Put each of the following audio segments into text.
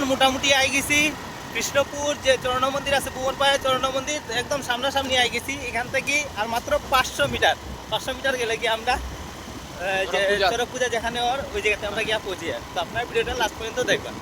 এখন মোটামুটি আই গেছি। কৃষ্ণপুর যে চরণ মন্দির আছে ভুবন পায়ে চরণ মন্দির একদম সামনাসামনি আই গেছি। এখান থেকে আর মাত্র পাঁচশো মিটার পাঁচশো মিটার গেলে কি আমরা যে চরক পূজা যেখানে ওর ওই জায়গাতে আমরা গিয়া পৌঁছে যাই। তো আপনার ভিডিওটা লাস্ট পর্যন্ত দেখবেন।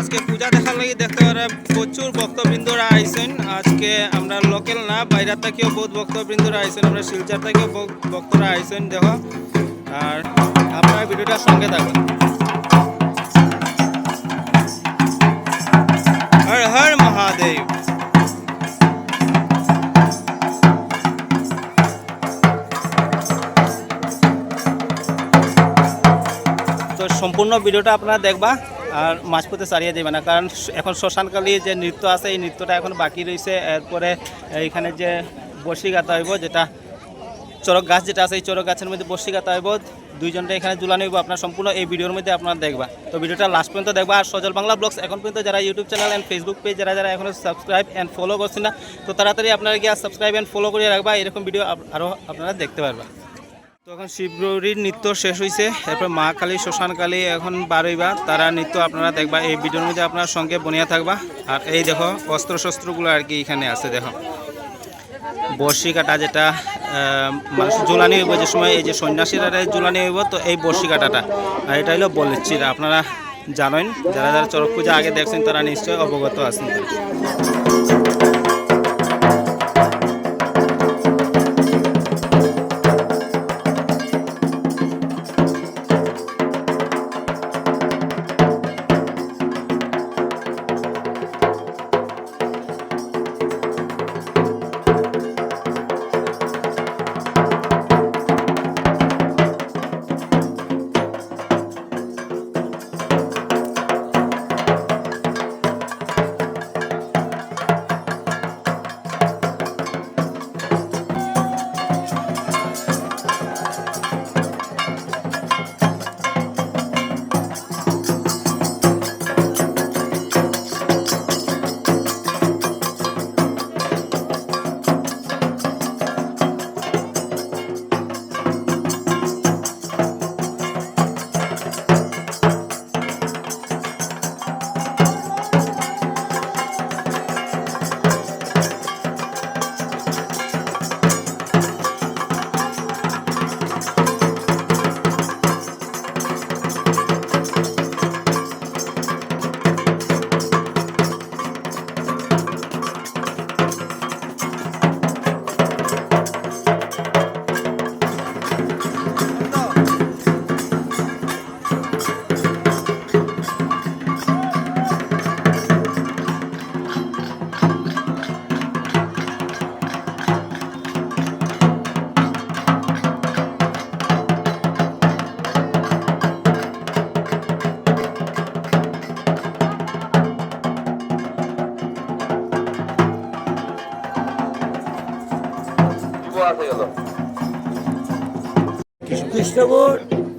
আজকে পূজা দেখার লাগি দেখতে পারে প্রচুর ভক্তবৃন্দরা আইসেন। আজকে আমরা লোকাল না বাইরে থেকেও বহুত ভক্তবৃন্দরা আইসেন, আমরা শিলচর থেকেও ভক্তরা আইছেন দেখো। আর আপনার ভিডিওটার সঙ্গে থাকুন। হর হর মহাদেব। তো সম্পূর্ণ ভিডিওটা আপনারা দেখবা। আর মাঝপথে ছাড়িয়ে দেবে না। কারণ এখন শ্মশানকালী যে নৃত্য আছে, এই নৃত্যটা এখন বাকি রয়েছে। এরপরে এইখানে যে বসি গাতা হইব, যেটা চরক গাছ যেটা আছে, এই চরক গাছের মধ্যে বসি গাতা হইব। দুইজনটা এখানে ঝুলানো হইব। আপনার সম্পূর্ণ এই ভিডিওর মধ্যে আপনারা দেখবা। তো ভিডিওটা লাস্ট পর্যন্ত দেখবা। আর সজল বাংলা ব্লগস এখন পর্যন্ত যারা YouTube channel and Facebook page যারা যারা এখনও সাবস্ক্রাইব অ্যান্ড ফলো করছেন না, তো তাড়াতাড়ি আপনারা গিয়ে সাবস্ক্রাইব অ্যান্ড ফলো করে রাখবা। এরকম ভিডিও আরও আপনারা দেখতে পারবা। তো এখন শিবগৌরীর নৃত্য শেষ হয়েছে এরপর মা কালী, শ্মশান কালী এখন বারইবা তারা নৃত্য আপনারা দেখবা। এই ভিডিওর মধ্যে আপনার সঙ্গে বনিয়া থাকবা। আর এই দেখো অস্ত্র শস্ত্রগুলো আর কি এখানে আছে, দেখো। বর্ষি কাটা যেটা মানুষ জোলানি হইব যে সময়, এই যে সন্ন্যাসীরা জোলানি হইব, তো এই বর্ষি কাটাটা আর এটা হলো বলেছিরা আপনারা জানেন, যারা যারা চরক পূজা আগে দেখছেন, তারা নিশ্চয়ই অবগত আছেন। আছে গেল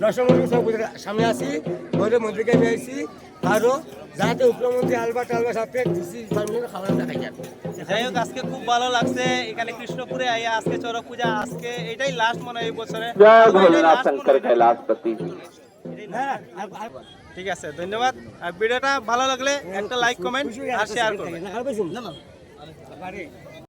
দশমন্ত্রী সব সামনে আসি ভৈরে মন্ত্রীকে আমি আসি আরও যাতে উপমন্ত্রী আলবা টালবা সাথে খাবার দেখা যায় যাই হোক আজকে খুব ভালো লাগছে এখানে কৃষ্ণপুরে আইয়া আজকে চড়ক পূজা আজকে এটাই লাস্ট মনে হয় বছরে ঠিক আছে ধন্যবাদ আর ভিডিওটা ভালো লাগলে একটা লাইক কমেন্ট আর শেয়ার করবেন